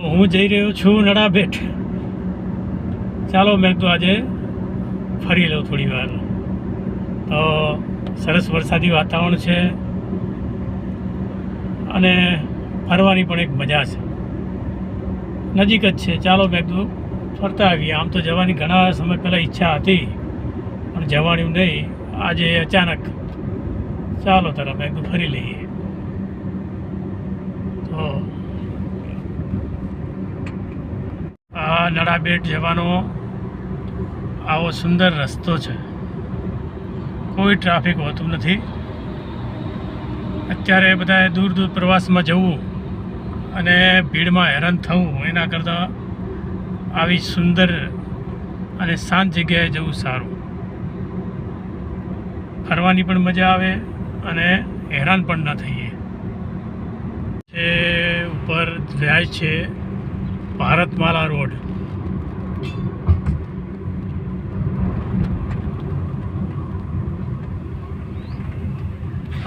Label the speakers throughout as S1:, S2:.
S1: હું જઈ રહ્યો છું નડાબેટ ચાલો, મેં તો આજે ફરી લઉં થોડી વાર. તો સરસ વરસાદી વાતાવરણ છે અને ફરવાની પણ એક મજા છે. નજીક જ છે. ચાલો, મેં કીધું ફરતા આવીએ. આમ તો જવાની ઘણા સમય પહેલાં ઈચ્છા હતી, પણ જવાનું નહીં. આજે અચાનક. ચાલો તરફ મેં ફરી લઈએ તો આ નડાબેટ જવાનો આવો સુંદર રસ્તો છે. કોઈ ટ્રાફિક હોતું નથી. અત્યારે બધાએ દૂર દૂર પ્રવાસમાં જવું અને ભીડમાં હેરાન થવું એના કરતાં આવી સુંદર અને શાંત જગ્યાએ જવું સારું. ફરવાની પણ મજા આવે અને હેરાન પણ ન થઈએ. એ ઉપર જાય છે ભારતમાલા રોડ.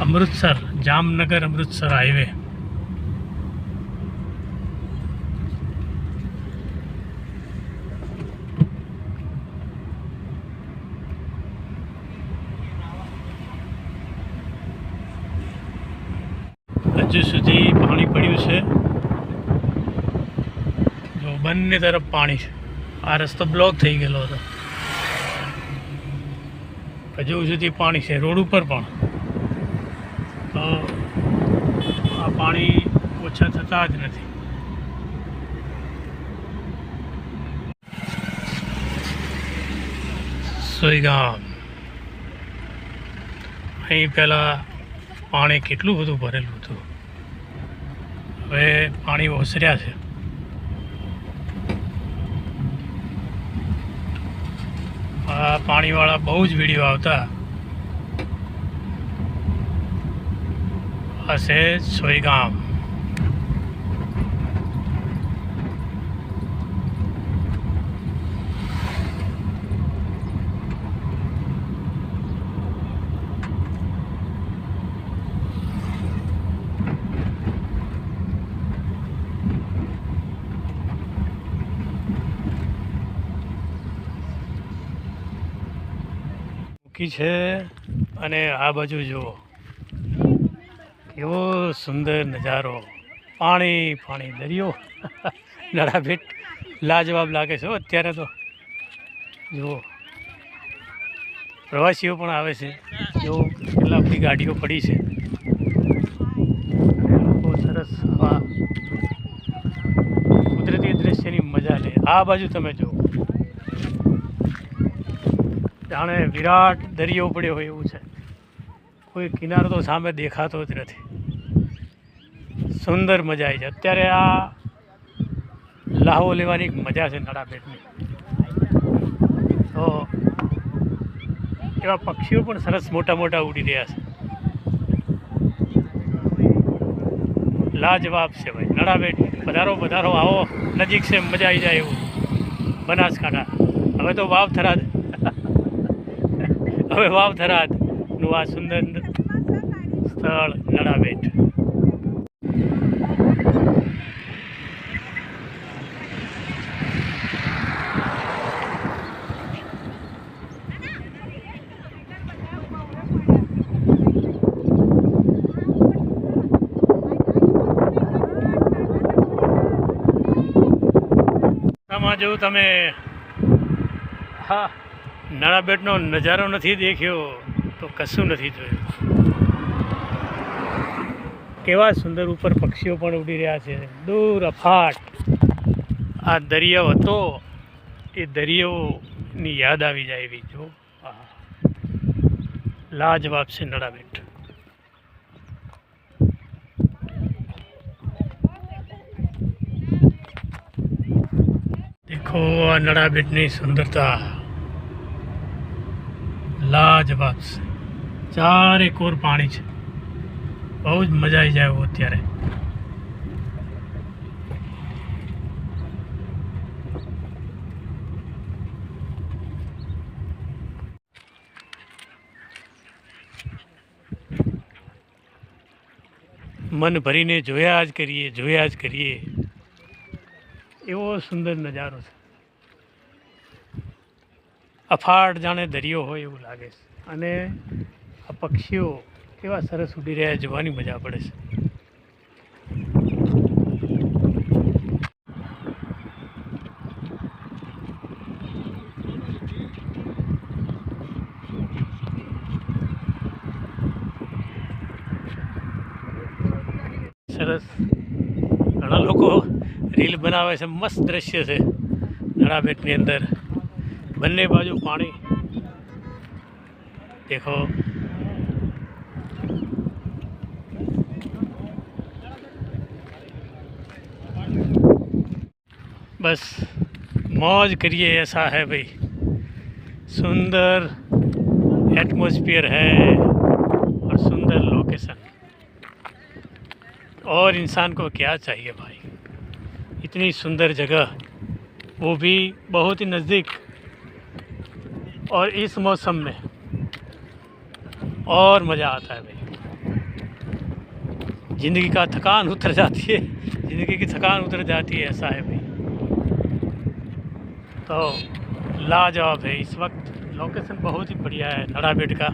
S1: અમૃતસર, જામનગર અમૃતસર હાઈવે. હજુ સુધી પાણી પડ્યું છે. જો બંને તરફ પાણી છે. આ રસ્તો બ્લોક થઈ ગયેલો હતો. હજુ સુધી પાણી છે. રોડ ઉપર પણ. તો આ પાણી ઓછા થતા જ નથી. સોયગામ અહીં પહેલાં પાણી કેટલું બધું ભરેલું હતું. હવે પાણી ઓસર્યા છે. આ પાણીવાળા બહુ જ વીડિયો આવતા. છે સોયગામ છે અને આ બાજુ જુઓ. કેવો સુંદર નજારો. પાણી પાણી દરિયો. નડાભેટ લાજવાબ લાગે છે અત્યારે તો. જુઓ. પ્રવાસીઓ પણ આવે છે. જો કેટલા બધી ગાડીઓ પડી છે. બહુ સરસ હવા. કુદરતી દ્રશ્યની મજા લે. આ બાજુ તમે જુઓ. જાણે વિરાટ દરિયો પડ્યો હોય એવું છે. કોઈ કિનારો તો સામે દેખાતો જ નથી. સુંદર મજા આવી છે. અત્યારે આ લાહો લેવાની એક મજા છે નડાપેટની તો એવા પક્ષીઓ પણ સરસ મોટા મોટા ઉડી રહ્યા છે. લાજવાબ છે ભાઈ. નડાબેટ પધારો પધારો. આવો, નજીક છે, મજા આવી જાય એવું. બનાસકાંઠા. હવે તો વાવ થરાદ. હવે વાવ થરાદનું આ સુંદર સ્થળ નડાબેટ આમાં જો તમે હા. નળાબેટનો નજારો નથી દેખ્યો તો કશું નથી જોયું કેવા સુંદર ઉપર પક્ષીઓ પણ ઉડી રહ્યા છે. દૂર અફાટ. આ દરિયો હતો. એ દરિયોની યાદ આવી જાય એવી જો. લાજવાબ છે નળાબેટ દેખો આ નળાબેટની સુંદરતા લાજવાબ છે. ચારે કોર પાણી છે. બહુ જ મજા આવી જાય એવું અત્યારે. મન ભરીને જોયા જ કરીએ, જોયા જ કરીએ. એવો સુંદર નજારો છે. અફાટ જાણે દરિયો હોય એવું લાગે છે. અને આ પક્ષીઓ કેવા સરસ ઉડી રહ્યા જોવાની મજા પડે છે. સરસ. ઘણા લોકો રીલ બનાવે છે, મસ્ત દ્રશ્ય છે. નળાબેટની અંદર. બંને બાજુ પાણી દેખો बस मौज करिए ऐसा है भाई सुंदर एटमॉस्फेयर है और सुंदर लोकेशन और इंसान को क्या चाहिए भाई इतनी सुंदर जगह वो भी बहुत ही नज़दीक और इस मौसम में और मज़ा आता है भाई। ज़िंदगी का थकान उतर जाती है, ज़िंदगी की थकान उतर जाती है, ऐसा है भाई। तो लाजवाब है इस वक्त। लोकेशन बहुत ही बढ़िया है नड़ाबेट का।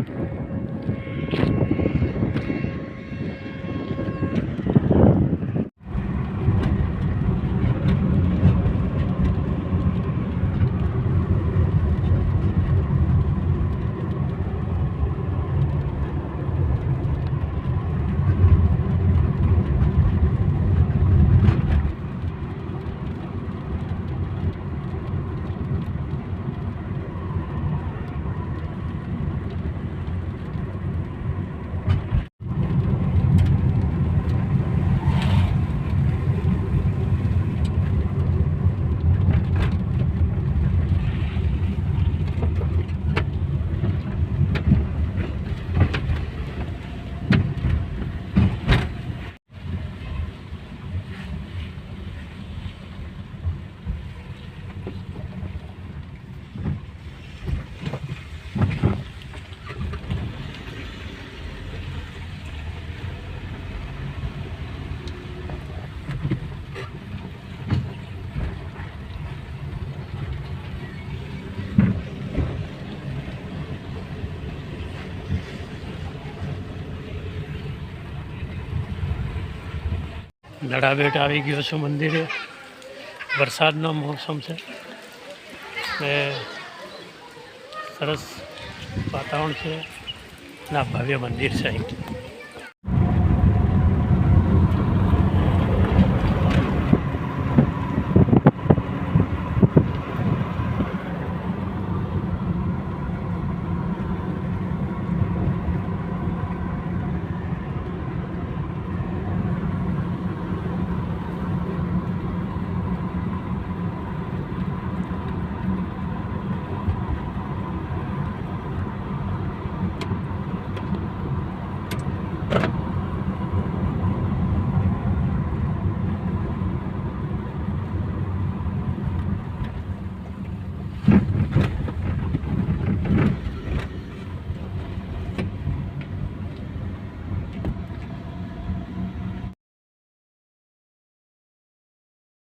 S1: નડાબેટ આવી ગયો છું મંદિરે. વરસાદનો મોસમ છે. ને સરસ વાતાવરણ છે. ના, ભવ્ય મંદિર છે અહીં.